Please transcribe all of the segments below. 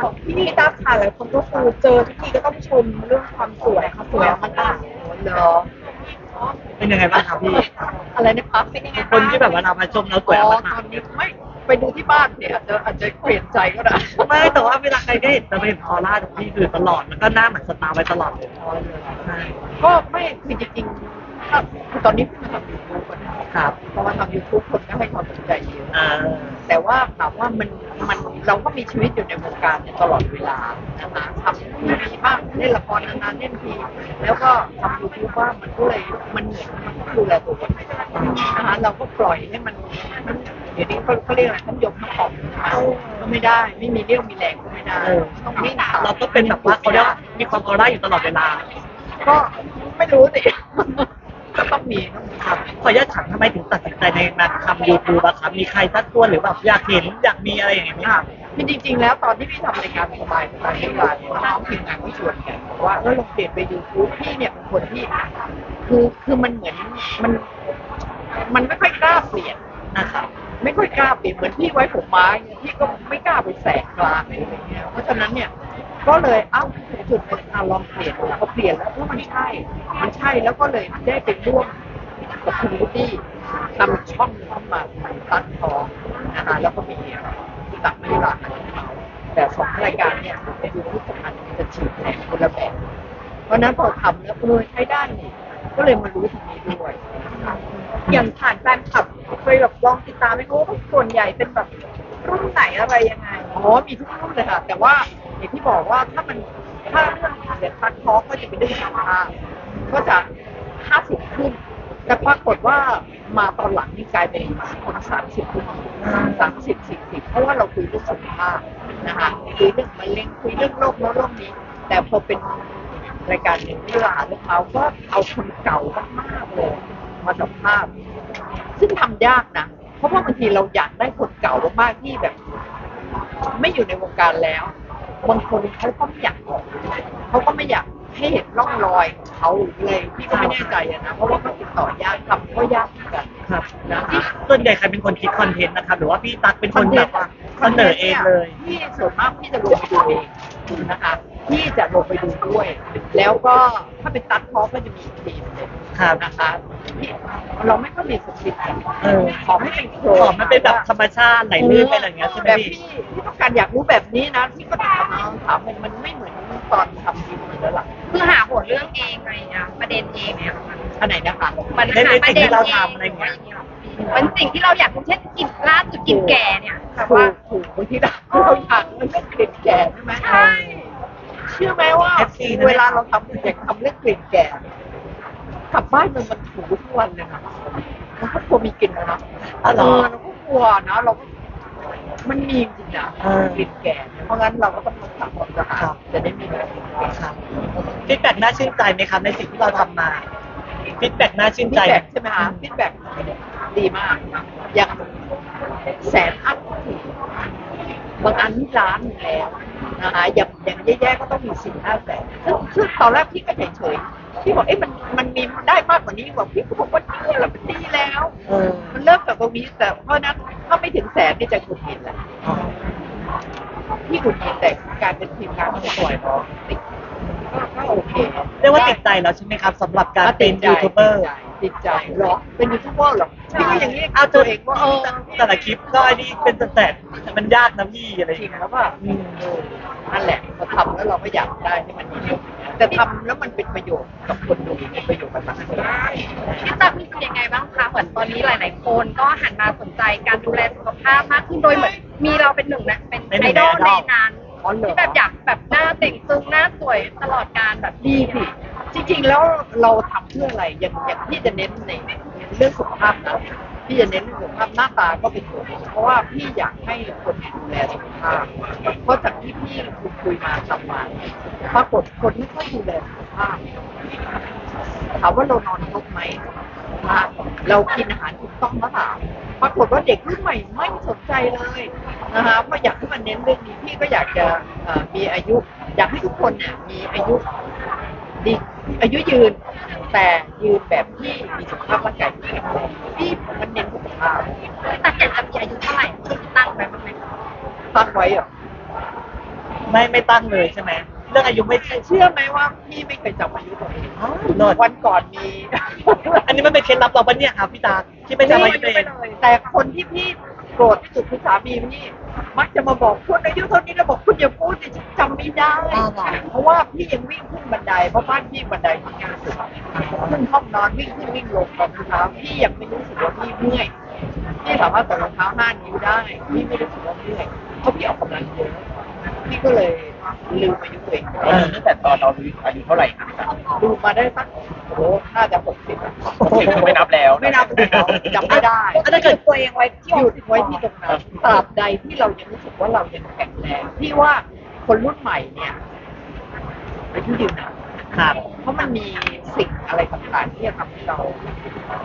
ของพี่ตาค่ะหลายคนก็คือเจอทุกทีก็ต้องชมเรื่องความสวยค่ะสวยอมตะเหรอเป็นยังไงบ้างครับพี่อะไรนะคะเป็นยังไงคนที่แบบว่าเรามาชมเราสวยอ๋เอาอมาตอนนี้ไม่ไปดูที่บ้านเนี่ยอาจจะอาจจะเปลี่ยนใจก็ได้ไม่แต่ว่าเวลาใครก็เห็นจะเป็นออร่าของพี่คือตลอดแล้วก็หน้าเหมือนสตาร์ไว้ตลอดเลยใช่ก็ไม่คือจริงๆถ้าคือ ตอนนี้เพิ่งทำยูทูบนะครับ เพราะว่าทำยูทูบคนก็ให้ความสนใจเยอะอ่า แต่ว่าถามว่ามันมันเราก็มีชีวิตอยู่ในวงการเนี่ยตลอดเวลานะคะทำทีวีบ้างเล่นละครนานๆเล่นที แล้วก็ทำยูทูบบ้างมันก็เลยมันเหมือนมันต้องดูแลตัวเองนะคะเราก็ปล่อยให้มันมันเดี๋ยวนี้เขาเขาเรียกอะไรต้องยกน้ำหอมก็ไม่ได้ ไม่มีเรี่ยวมีแรงก็ไม่ได้ เออ ต้องวิ่งเราก็เป็นแบบว่าเขาเรียกว่ามีความออร่าอยู่ตลอดเวลา ก็ไม่รู้สิ ก็ต้องมีครับขออนุญาตถามทำไมถึงตัดสินใจในมาทำยูทูบอะครับมีใครทักทวงหรือแบบอยากเห็นอยากมีอะไรอย่างเงี้ยไหมคค่ะรับ คือจริงๆ แล้วตอนที่พี่ทำรายการสบายสบายเวลาเนี่ยน้องทีมงานก็ชวนกันบอกว่าเออลองเปลี่ยนไปยูทูบพี่เนี่ยเป็นคนที่คือคือมันเหมือนมัน มันไม่ค่อยกล้าเปลี่ยนนะครับไม่ค่อยกล้าเปลี่ยนเหมือนพี่ไว้ผมไม้เนี่ยพี่ก็ไม่กล้าไปแสกกลางอะไรอย่างเงี้ยเพราะฉะนั้นเนี่ยก็เลยเอ้า จุดเป็นอะลองเปลี่ยนดูพอเปลี่ยนแล้วเออมันใช่ มันใช่แล้วก็เลยได้ไปร่วมกับคุณวูดดี้ทำช่องเข้ามาตัดทองนะคะแล้วก็มีตักไม่ลาหันเขาแต่สองรายการเนี่ยอยู่ที่สำคัญมันจะฉีดแทนคนละแบบเพราะนั้นพอทำแล้วเออใช้ได้นี่ก็เลยมารู้ตรงนี้ด้วยอย่างผ่านแฟนคลับเคยแบบลองติดตามไหมคะว่าส่วนใหญ่เป็นแบบรุ่นไหนอะไรยังไงอ๋อมีทุกรุ่นเลยค่ะแต่ว่าอย่างที่บอกว่าถ้ามัน ถ้าเรื่องเสียทักท้อก็จะเป็นเรื่องรรมาก็จะห้าสิบขึ้น แต่ปรากฏว่ามาตอนหลังนี่กลายเป็นคนสามสิบขึ้นสามสิบสี่สิบเพราะว่าเราคุยเรื่องสุขภาพนะคะคุยเรื่องมะเร็งคุยเรื่องโรคโน้นโรคนี้ แต่พอเป็นรายการหนึ่งที่เราอ่านเรื่องเขาก็เอาคนเก่ามากๆเลยมาสัมภาษณ์ซึ่งทำยากนะเพราะว่าบางทีเราอยากได้คนเก่ามากๆที่แบบ ไม่อยู่ในวงการแล้ว บางคนเขาก็ไม่อยากออกเขาก็ไม่อยากให้เห็นร่องรอยของเขาเลยพี่ก็ไม่แน่ใจอะนะเพราะว่าเขาติดต่อยากทำก็ยากเหมือนกันครับนะคะส่วนใหญ่ใครเป็นคนคิดคอนเทนต์นะครับ หรือว่าพี่ตั๊กเป็นคนแบบว่าเสนอเองเลยพี่ส่วนมากพี่จะลงไปดูเองนะคะพี่จะลงไปดูด้วย แล้วก็ถ้าเป็นตัดพอก็จะมีอีกทีมหนึ่งครับนะคะพี่เราไม่ค่อยมีสคริปต์กันเออขอให้เป็นโครขอมันเป็นแบบธรรมชาติไหลลื่นไปอะไรอย่างเงี้ยใช่ไหมแบบพี่พี่ที่ต้อง การอยากรู้แบบนี้นะที่ก็ถามมาถามมันมันไม่เหมือนตอนทำทีวีแล้วล่ะคือหาหัวเรื่องเองอะไรเงี้ยประเด็นเองเนี่ยค่ะอันไหนนะคะมันในหาในประสิ่งเด็นที่เราเองทำอะไรเงี้ยมันสิ่งที่เราอยากรู้เช่นกินล่าสุดกินแก่เนี่ยแบบถูว่ากถูกบางทีเราเราอยากมันเรื่องกลิ่นแก่ใช่ไหมใช่เชื่อไหมว่า FC นะ เวลาเราทำอยากทำเรื่องกลิ่นแก่กลับบ้านมันมันถูทุกวันเลยนะมันก็กลัวมีกลิ่นนะอ๋อเหรอเราก็กลัวนะเราก็ มันมีจริงๆนะเออ กลิ่นแก่เนี่ยเพราะงั้นเราก็ต้องรักษาความสะอาดจะได้ไมมีกลิ่นแก่ครับฟีดแบ็กน่าชื่นใจไหมครับในสิ่งที่เราทำมาฟีดแบ็กน่าชื่นฟีใจดแบ็กใช่ไหมคะฟีดแบ็กดีมากอย่างแสนอัพทีบางอันที่ล้านหนึ่งแล้วนะคะอย่างอย่างแย่ๆก็ต้องมีสี่ห้าแสนซึ่งซึ่งตอนแรกพี่ก็เฉยๆ พี่บอกเอ๊ะมันมันมีได้มากกว่านี้กว่าพี่ก็บอกว่านี่แหละมันดีแล้ว เออ มันเริ่มจากตรงนี้แต่เพราะฉะนั้นถ้าไม่ถึงแสนนี่จะหงุดหงิดแหละอ๋อพี่หงุดหงิดแต่การเป็นทีมงานที่สวยเนาะติดก็ก็โอเคเรียกว่าติดใจแล้วใช่ไหมครับสำหรับการเป็นยูทูบเบอร์ติดใจเหรอเป็นยูทูบเบอร์เหรอพี่ก็ยังเรียกเอาตัวเองว่าเออแต่ละคลิปก็ไอ้นี่เป็นแต่แต่มันยากนะพี่อะไรอจย่างริงเงี้ยแล้วว่านั่นแหละพอทำแล้วเราก็อยากได้ให้มันดี แต่ทำแล้วมันเป็นประโยชน์กับคนดูเป็นประโยชน์กับสังคมพี่ตั๊กรู้สึกยังไงบ้างคะเหมือนตอนนี้หลาย ๆ คนก็หันมาสนใจการดูแลสุขภาพมากขึ้นโดยเหมือนมีเราเป็นหนึ่งนะเป็นเป็นหไอนึ่งดอลในในไอดอลนั้นอ๋อเหรอที่แบบอยากแบบหน้าเต่งตึงหน้าสวยตลอดการแบบดีพี่จริงๆ แล้วเราทำเพื่ออะไรอย่างอย่างพี่จะเน้นในเรื่องสุขภาพนะ พี่จะเน้นเรื่องสุขภาพหน้าตาก็เป็นส่วนหนึ่งเพราะว่าพี่อยากให้คนดูแลสุขภาพเพราะจากที่พี่คุยคุยมาทำมาปรากฏคนไม่ค่อยดูแลสุขภาพถามว่าเรานอนครบไหมเรากินอาหารถูกต้องหรือเปล่าปรากฏว่าเด็กรุ่นใหม่ไม่สนใจเลยนะคะก็อยากให้มันเน้นเรื่องนี้พี่ก็อยากจะมีอายุ อยากให้ทุกคนเนี่ยมีอายุดี อายุยืน แต่ยืนแบบที่มีสุขภาพร่างกายที่แข็งแรงที่มันเน้นสุขภาพพี่ตั๊กอยากจะมีอายุเท่าไหร่ที่ตั้งไว้บ้างไหมคะตั้งไว้เหรอไม่ไม่ตั้งเลยใช่ไหมเรื่องอายุไม่ใช่เชื่อไหมว่าพี่ไม่เคยจำอายุตัวเองอ๋อเลิศวันก่อนมี อันนี้มันเป็นเคล็ดลับเราปะเนี่ยครับพี่ตาที่ไม่จำอายุตัวเองแต่คนที่พี่โกรธที่สุดคือสามีพี่ มักจะมาบอกคุณอายุเท่านี้แล้วบอกคุณอย่าพูดดิฉันจำไม่ได้อ้าวเหรอเพราะว่าพี่ยังวิ่งขึ้นบันไดเพราะบ้านพี่บันไดที่งานสุดขึ้นห้องนอนวิ่งขึ้นวิ่งลงตอนเช้าพี่ยังไม่รู้สึกว่าพี่เมื่อยพี่สามารถใส่รองเท้าห้านิ้วได้พี่ไม่รู้สึกว่าเมื่อยเพราะพี่ออกกำลังเยอะพี่ก็เลย ลืมอายุตัวเองเออตั้งแต่ตอนเราอายุเท่าไหร่ครับดูมาได้สักโอ้โหน่าจะหกสิบถึงไม่นับแล้วไม่นับแล้วจำไม่ได้ถ้าเกิดตัวเองไว้ที่หยุดไว้ที่ตรงนั้นตราบใดที่เรายังรู้สึกว่าเรายังแข็งแรงพี่ว่าคนรุ่นใหม่เนี่ยอายุยืนนานครับเพราะมันมีสิ่งอะไรต่างๆที่จะทำให้เรา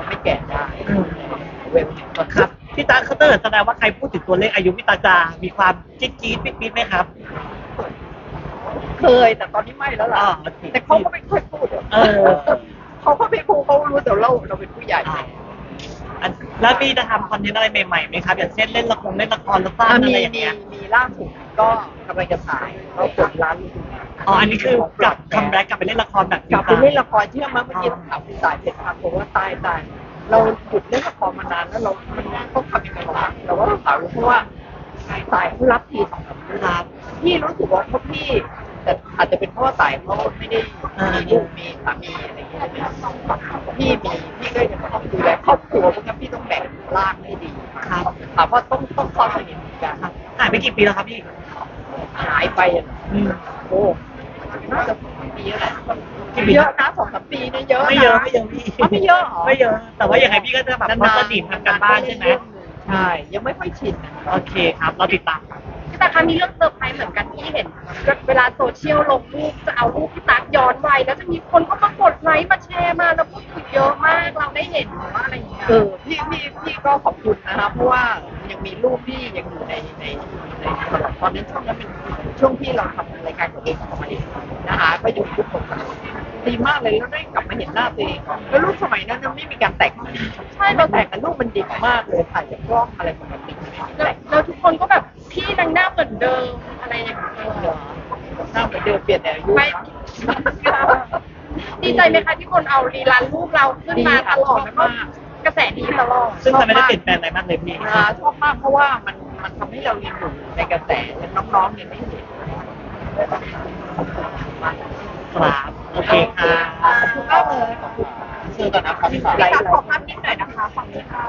ไม่แก่ได้อืมเวลเนี่ยก็ครับพี่ตาเขาเติร์แสดงว่าใครพูดถึงตัวเลขอายุพี่ตาจะมีความจี๊ดจี๊ดปิ๊ดปิ๊ดไหมครับ เคยแต่ตอนนี้ไม่แล้วล่ะ อ่าโอเค แต่เขาก็ไม่ค่อยพูดอะเออ เขาก็ไม่พูดเขารู้แต่เราเราเป็นผู้ใหญ่ อ่าอันแล้วพี่จะทำคอนเทนต์อะไรใหม่ๆไหมครับ อย่างเช่นเล่นละครเล่นละครละครอะอะมีไรอย่างมีเงี้ย มีล่าสุดก็กำลังจะถ่ายเขาเปิดร้านลูกอ๋อ อันนี้คือกลับคัมแบ็กกลับไปเล่นละครแบบกลับไปเล่นละครเชื่อมั้ยเมื่อกี้ถามคุณสายเพชรครับผมว่าตายตายเราหยุดเล่นละครมานานแล้วเรา มันต้องทำยังไงวะแต่ว่าเราถามเพราะว่าสายเขารับทีสองสามเรื่อง ครับ พี่รู้สึกว่าเขาพี่ แต่อาจจะเป็นเพราะว่าสายเขาไม่ได้มีลูกมีสามีอะไรอย่างเงี้ยพี่มีพี่ก็ยังต้องดูแลครอบครัวเพราะงั้นพี่ต้องแบ่งร่างให้ดีครับถามว่าต้องต้องซ่อนสนิทกันหายไปกี่ปีแล้วครับพี่หายไปอะอืมโอ้น่าจะปีแล้วแหละเยอะนะสองสามปีเนี่ยเยอะไม่เยอะไม่เยอะพี่ไม่เยอะหรอไม่เยอะ แต่ว่ายังไงพี่ก็จะแบบพัฒนิททำกันบ้านใช่ไหมใช่ยังไม่ค่อยชินนะโอเคครับ เราติดตามครับ พี่ตาคะมีเรื่องเซอร์ไพรส์เหมือนกันที่เห็น เวลาโซเชียลลงรูปจะเอารูปพี่ตั๊กย้อนวัยแล้วจะมีคนก็มากดไลค์มาแชร์มาแล้วพูดถึงเยอะมากเราได้เห็นว่าอะไรอย่างเงี้ยเออพี่พี่พี่ก็ขอบคุณนะครับเพราะว่ายังมีรูปที่ยังอยู่ในในในตลอดตอนนั้นช่วงนั้นเป็นช่วงที่เราทำรายการของเองของเราเองนะคะก็อยู่ทุกคนดีมากเลยแล้วได้กลับมาเห็นหน้าตัวเองแล้วรูปสมัยนั้นมันไม่มีการแต่งใช่เราแต่งกันรูปมันดิบมากเลยถ่ายจากกล้องอะไรปกติไม่มี แล้วแต่งแล้วทุกคนก็แบบพี่นางหน้าเหมือนเดิมอะไรอย่างเงี้ยเหรอหน้าเหมือนเดิมเปลี่ยนแต่อายุไม่ดีใจไหมคะที่คนเอารีลันรูปเราขึ้นมาตลอดแล้วก็กระแสดีตลอดซึ่งมันไม่ได้เปลี่ยนแปลงอะไรมากเลยพี่อ่าชอบมากเพราะว่ามันมันทำให้เรายังอยู่ในกระแสยังน้องๆยังไม่เห็นครับโอเคค่ะขอบคุณมากเลยขอบคุณเชื่อกันนะครับพี่สาวหลายขอๆภาพนิดหน่อยนะคะฝั่งนี้ค่ะ